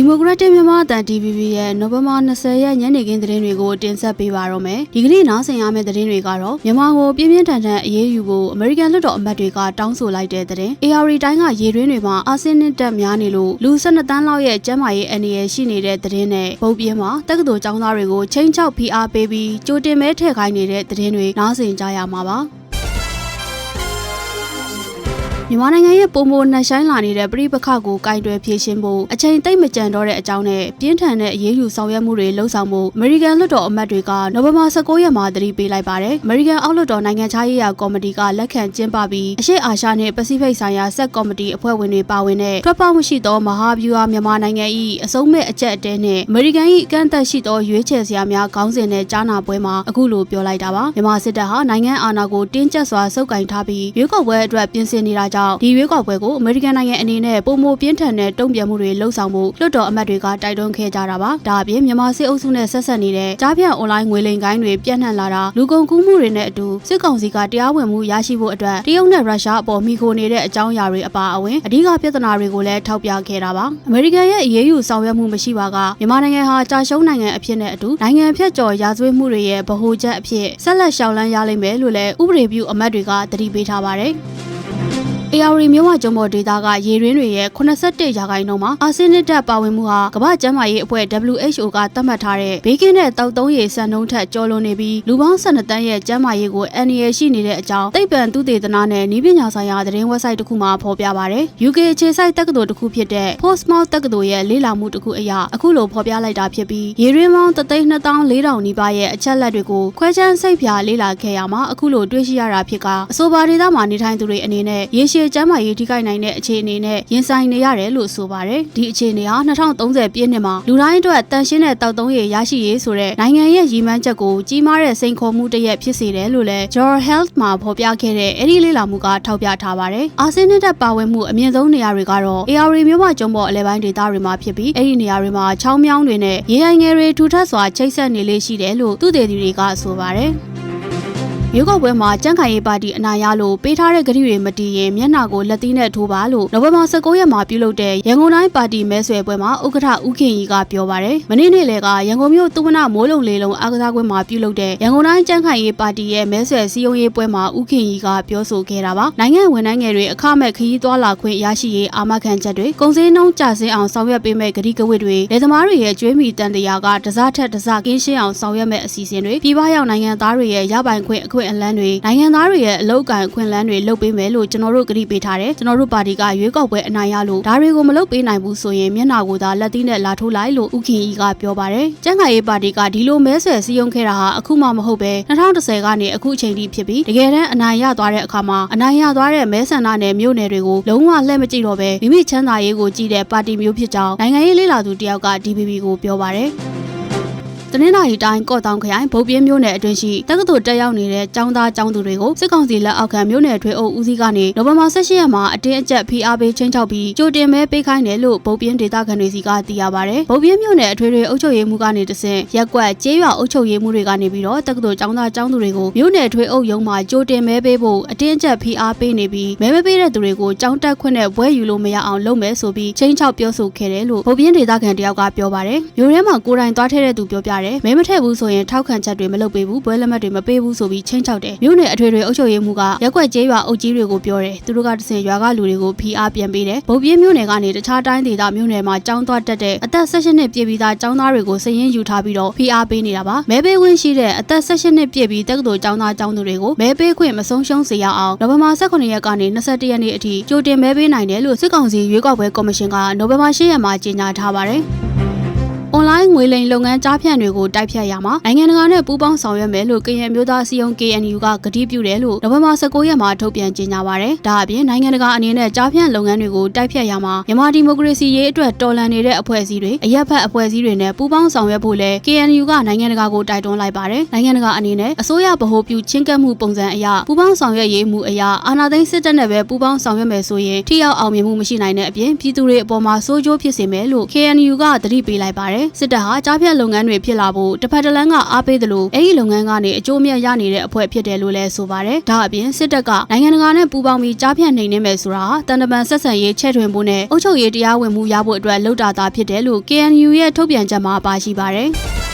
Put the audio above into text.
ဒီမိုကရက်တစ်မြန်မာအသံ DVB ရဲ့နိုဝင်ဘာ20ရက်ညနေခင်းသတင်းတွေကိုတင်ဆက်ပေးပါတော့မယ်။ဒီကနေ့နားဆင်ရမယ့်သတင်းတွေကတော့မြန်မာကိုပြင်းပြင်းထန်ထန်အရေးယူဖို့အမေရိကန်လွှတ်တော်အမတ်တွေကတောင်းဆိုလိုက်တဲ့သတင်း။ AR တိုင်းကရေတွင်းတွေမှာအာဆင်းနစ်တက်များနေလို့လူ12တန်းလောက်ရဲ့ကျန်းမာရေးအန္တရာယ်ရှိနေတဲ့သတင်းနဲ့ဗုတ်ပြင်းမှာတက္ကသိုလ်ကျောင်းသားတွေကိုချိန်ချောက်ဖိအားပေးပြီးကြိုတင်မဲထည့်ခိုင်းနေတဲ့သတင်းတွေနားဆင်ကြရမှာပါ။ မြန်မာနိုင်ငံရဲ့ပုံမနှက်ဆိုင်လာနေတဲ့ပြည်ပခကိုကင်တွယ်ဖြေရှင်းဖို့အချိန်သိမ့်မကြံတော့တဲ့အကြောင်းနဲ့ပြင်းထန်တဲ့အရေးယူဆောင်ရွက်မှုတွေလှုံ့ဆော်မှုအမေရိကန်လွှတ်တော်အမတ်တွေကနိုဝင်ဘာ19ရက်မှာသတိပေးလိုက်ပါတယ်။အမေရိကန်အောက်လွှတ်တော်နိုင်ငံခြားရေးရာကော်မတီကလက်ခံကျင်းပပြီးအရှေ့အာရှနဲ့ပစိဖိတ်ဆိုင်ရာဆက်ကော်မတီအဖွဲ့ဝင်တွေပါဝင်တဲ့ထွက်ပေါက်မရှိသောမဟာဗျူဟာမြန်မာနိုင်ငံ၏အစုံမဲ့အကြက်အတဲနဲ့အမေရိကန်၏အကန့်အသတ်ရှိသောရွေးချယ်စရာများခေါင်းစဉ်နဲ့ကြားနာပွဲမှာအခုလိုပြောလိုက်တာပါ။မြန်မာစစ်တပ်ဟာနိုင်ငံအာဏာကိုတင်းကျပ်စွာစုပ်ကိုင်ထားပြီးရွေးကောက်ပွဲအတွက်ပြင်ဆင်နေတာကြောင့်ဒီရွေးကောက်ပွဲကိုအမေရိကန်နိုင်ငံအနေနဲ့ပုံမပြင်းထန်တဲ့တုံ့ပြန်မှုတွေလှုံ့ဆော်မှုလွှတ်တော်အမတ်တွေကတိုက်တွန်းခဲ့ကြတာပါ။ဒါအပြင်မြန်မာစစ်အုပ်စုနဲ့ဆက်ဆက်နေတဲ့ကြားဖြတ်အွန်လိုင်းငွေလိမ်ကိုင်းတွေပြန့်နှံ့လာတာလူကုန်ကူးမှုတွေနဲ့အတူစစ်ကောင်စီကတရားဝင်မှုရရှိဖို့အတွက်တရုတ်နဲ့ရုရှားအပေါ်မိခိုနေတဲ့အကြောင်းအရာတွေအပါအဝင်အဓိကပြဿနာတွေကိုလည်းထောက်ပြခဲ့တာပါ။အမေရိကန်ရဲ့အရေးယူဆောင်ရွက်မှုမရှိပါကမြန်မာနိုင်ငံဟာကြာရှုံးနိုင်ငံအဖြစ်နဲ့အတူနိုင်ငံဖြတ်ကျော်ရာဇဝတ်မှုတွေရဲ့ဗဟိုချက်အဖြစ်ဆက်လက်ရှောင်လန်းရလိမ့်မယ်လို့လည်းဥပဒေပြုအမတ်တွေကသတိပေးထားပါတယ်။ AR မြို့ဝကျုံပေါ်ဒေတာကရေရင်းတွေရဲ့81ရာခိုင်နှုန်းမှာအာဆင်းနစ်တက်ပါဝင်မှုဟာကမ္ဘာ့ကျန်းမာရေးအဖွဲ့ WHO ကသတ်မှတ်ထားတဲ့ဘေးကင်းတဲ့တောက်သုံးရေစံနှုန်းထက်ကျော်လွန်နေပြီးလူပေါင်း12တန်းရဲ့ကျန်းမာရေးကိုအန္တရာယ်ရှိနေတဲ့အကြောင်းသိပ္ပံသုတေသနနဲ့နည်းပညာဆိုင်ရာသတင်းဝက်ဆိုက်တစ်ခုမှာဖော်ပြပါတယ်။ UK အခြေစိုက်တက္ကသိုလ်တစ်ခုဖြစ်တဲ့ Portsmouth တက္ကသိုလ်ရဲ့လေ့လာမှုတစ်ခုအရအခုလိုဖော်ပြလိုက်တာဖြစ်ပြီးရေရင်းပေါင်း324,000နီးပါးရဲ့အချက်လက်တွေကိုခွဲခြမ်းစိတ်ဖြာလေ့လာခဲ့ရမှာအခုလိုတွေ့ရှိရတာဖြစ်ကအဆိုပါဒေသမှာနေထိုင်သူတွေအနေနဲ့ရေရှည်ကျန်းမာရေးထိခိုက်နိုင်တဲ့အခြေအနေနဲ့ရင်ဆိုင်နေရတယ်လို့ဆိုပါတယ်။ဒီအခြေအနေဟာ2030ပြည့်နှစ်မှာလူတိုင်းအတွက်တန်ရှင်းတဲ့တောက်သုံးရရရှိရေးဆိုတဲ့နိုင်ငံရဲ့ရည်မှန်းချက်ကိုကြီးမားတဲ့စိန်ခေါ်မှုတစ်ရပ်ဖြစ်စေတယ်လို့လည်း Your Health မှာဖော်ပြခဲ့တဲ့အဲ့ဒီလေ့လာမှုကထောက်ပြထားပါတယ်။အာဆင်းနစ်တက်ပါဝင်မှုအမြင့်ဆုံးနေရာတွေကတော့ AR မြို့မကျုံပေါ်အလဲပိုင်းဒေသတွေမှာဖြစ်ပြီးအဲ့ဒီနေရာတွေမှာချောင်းမြောင်းတွေနဲ့ရေအိုင်ငယ်တွေထူထပ်စွာချိတ်ဆက်နေလေးရှိတယ်လို့သူတေသီတွေကဆိုပါတယ်။ ရွေးကောက်ပွဲမှာကြန့်ခိုင်ရေးပါတီအနိုင်ရလို့ပေးထားတဲ့ကတိတွေမတည်ရင်မျက်နှာကိုလက်သီးနဲ့ထိုးပါလို့နိုဝင်ဘာ19ရက်မှာပြုလုပ်တဲ့ရန်ကုန်တိုင်းပါတီမဲဆွယ်ပွဲမှာဥက္ကဋ္ဌဦးခင်ကြီးကပြောပါတယ်။မနေ့နေ့လေကရန်ကုန်မြို့သုဝနမိုးလုံလေးလုံးအားကစားကွင်းမှာပြုလုပ်တဲ့ရန်ကုန်တိုင်းကြန့်ခိုင်ရေးပါတီရဲ့မဲဆွယ်စည်းရုံးရေးပွဲမှာဦးခင်ကြီးကပြောဆိုခဲ့တာပါ။နိုင်ငံဝန်ထမ်းငယ်တွေအခမဲ့ခရီးသွားလာခွင့်ရရှိရေးအာမခံချက်တွေကုန်စည်နှုန်းကျဆင်းအောင်ဆောင်ရွက်ပေးမဲ့ကတိကဝတ်တွေလက်သမားတွေရဲ့ကြွေးမြီတန်တရားကတစားထက်တစားကင်းရှင်းအောင်ဆောင်ရွက်မဲ့အစီအစဉ်တွေပြည်ပရောက်နိုင်ငံသားတွေရဲ့ရပိုင်ခွင့်အခွင့်အလမ်းတွေနိုင်ငံသားတွေရဲ့အလောက်ကန်အခွင့်အလမ်းတွေလုပ်ပေးမယ်လို့ကျွန်တော်တို့ကတိပေးထားတယ်ကျွန်တော်တို့ပါတီကရွေးကောက်ပွဲအနိုင်ရလို့ဒါတွေကိုမလုပ်ပေးနိုင်ဘူးဆိုရင်မျက်နှာကိုသာလက်သီးနဲ့လာထိုးလိုက်လို့ဥခင်ကြီးကပြောပါတယ်ကျန်းမာရေးပါတီကဒီလိုမဲဆွယ်စည်းရုံးခဲ့တာဟာအခုမှမဟုတ်ပဲ2010ကနေအခုအချိန်ထိဖြစ်ပြီးတကယ်တမ်းအနိုင်ရသွားတဲ့အခါမှာအနိုင်ရသွားတဲ့မဲဆန္ဒနယ်မြို့နယ်တွေကိုလုံးဝလှည့်မကြည့်တော့ပဲမိမိချမ်းသာရေးကိုကြည့်တဲ့ပါတီမျိုးဖြစ်ကြောင်းနိုင်ငံရေးလေ့လာသူတယောက်က DPP ကိုပြောပါတယ် တနင်္လာရီတိုင်းကော့တောင်ခရိုင်ဗုတ်ပြင်းမြို့နယ်အတွင်းရှိတက္ကသိုလ်တက်ရောက်နေတဲ့ចောင်းသားចောင်းသူတွေကိုစစ်ကောင်စီလက်အောက်ခံမြို့နယ်ထွေအုပ်ဦးစီးကနေနိုဝင်ဘာ16ရက်မှာအတင်းအကျပ်ဖိအားပေးချင်းချောက်ပြီးကြိုတင်မဲပေးခိုင်းတယ်လို့ဗုတ်ပြင်းဒေသခံတွေစီကသိရပါဗျ။ဗုတ်ပြင်းမြို့နယ်အထွေထွေအုပ်ချုပ်ရေးမှူးကနေတဆင့်ရက်ကွက်ကျေးရွာအုပ်ချုပ်ရေးမှူးတွေကနေပြီးတော့တက္ကသိုလ်ចောင်းသားចောင်းသူတွေကိုမြို့နယ်ထွေအုပ်ရုံးမှာကြိုတင်မဲပေးဖို့အတင်းအကျပ်ဖိအားပေးနေပြီးမဲမပေးတဲ့သူတွေကိုចောင်းတက်ခွင့်နဲ့ဘွဲယူလို့မရအောင်လုပ်မယ်ဆိုပြီးချင်းချောက်ပြောဆိုခဲ့တယ်လို့ဗုတ်ပြင်းဒေသခံတယောက်ကပြောပါတယ်။မြို့ထဲမှာကိုယ်တိုင်သွားထည့်တဲ့သူပြောပြ တယ်မဲမထည့်ဘူးဆိုရင်ထောက်ခံချက်တွေမလုပ်ပေးဘူးပွဲလက်မှတ်တွေမပေးဘူးဆိုပြီးချင်းချောက်တယ်မြို့နယ်အထွေထွေအုပ်ချုပ်ရေးမှူးကရက်ွက်ကျေးရွာအုပ်ကြီးတွေကိုပြောတယ်သူတို့ကတဆင်ရွာကလူတွေကိုဖိအားပြန်ပေးတယ်ဗုတ်ပြင်းမြို့နယ်ကနေတခြားတိုင်းဒေသမြို့နယ်မှာចောင်းသွားတက်တဲ့အသက်16နှစ်ပြည့်ပြီးသားចောင်းသားတွေကိုစည်ရင်ယူထားပြီးတော့ဖိအားပေးနေတာပါမဲပေးခွင့်ရှိတဲ့အသက်16နှစ်ပြည့်ပြီးတက္ကသိုလ်ចောင်းသားចောင်းသူတွေကိုမဲပေးခွင့်မဆုံးရှုံးစေရအောင်နိုဝင်ဘာ18ရက်ကနေ21ရက်နေ့အထိကြိုတင်မဲပေးနိုင်တယ်လို့စစ်ကောင်စီရွေးကောက်ပွဲကော်မရှင်ကနိုဝင်ဘာ10ရက်မှာကြေညာထားပါတယ်အွန်လို င်းငွေလိမ်လုပ်ငန်းကြားဖြန့်တွေကိုတိုက်ဖြတ်ရမှာနိုင်ငံတကာနဲ့ပူးပေါင်းဆောင်ရွက်မယ်လို့ကရင်မျိုးသားစီယုံ KNU ကကတိပြုတယ်လို့နိုဝင်ဘာ19ရက်မှာထုတ်ပြန်ကြေညာပါတယ်။ဒါအပြင်နိုင်ငံတကာအနေနဲ့ကြားဖြန့်လုပ်ငန်းတွေကိုတိုက်ဖြတ်ရမှာမြန်မာဒီမိုကရေစီရေးအတွက်တော်လှန်နေတဲ့အဖွဲ့အစည်းတွေအရက်ဖက်အဖွဲ့အစည်းတွေနဲ့ပူးပေါင်းဆောင်ရွက်ဖို့လဲ KNU ကနိုင်ငံတကာကိုတိုက်တွန်းလိုက်ပါတယ်။နိုင်ငံတကာအနေနဲ့အစိုးရဗဟိုပြုချင်းကပ်မှုပုံစံအရပူးပေါင်းဆောင်ရွက်ရေးမှုအရအာဏာသိမ်းစစ်တပ်နဲ့ပဲပူးပေါင်းဆောင်ရွက်မယ်ဆိုရင်ထိရောက်အောင်မြင်မှုမရှိနိုင်တဲ့အပြင်ပြည်သူတွေအပေါ်မှာစိုးကျိုးဖြစ်စေမယ်လို့ KNU ကသတိပေးလိုက်ပါတယ်။စစ်တပ်တပ်ဟာကြားဖြတ်လုပ်ငန်းတွေဖြစ်လာဖို့တစ်ဖက်တစ်လမ်းကအားပေးတယ်လို့အဲ့ဒီလုပ်ငန်းကနေအကျိုးအမြတ်ရနေတဲ့အဖွဲ့ဖြစ်တယ်လို့လည်းဆိုပါတယ်။ဒါအပြင်စစ်တပ်ကနိုင်ငံတကာနဲ့ပူးပေါင်းပြီးကြားဖြတ်နှိမ်နင်းမယ်ဆိုတာဟာတန်တမန်ဆက်ဆံရေးချဲ့ထွင်ဖို့နဲ့အုပ်ချုပ်ရေးတရားဝင်မှုရဖို့အတွက်လှုပ်တာသာဖြစ်တယ်လို့ KNU ရဲ့ထုတ်ပြန်ချက်မှာပါရှိပါတယ်။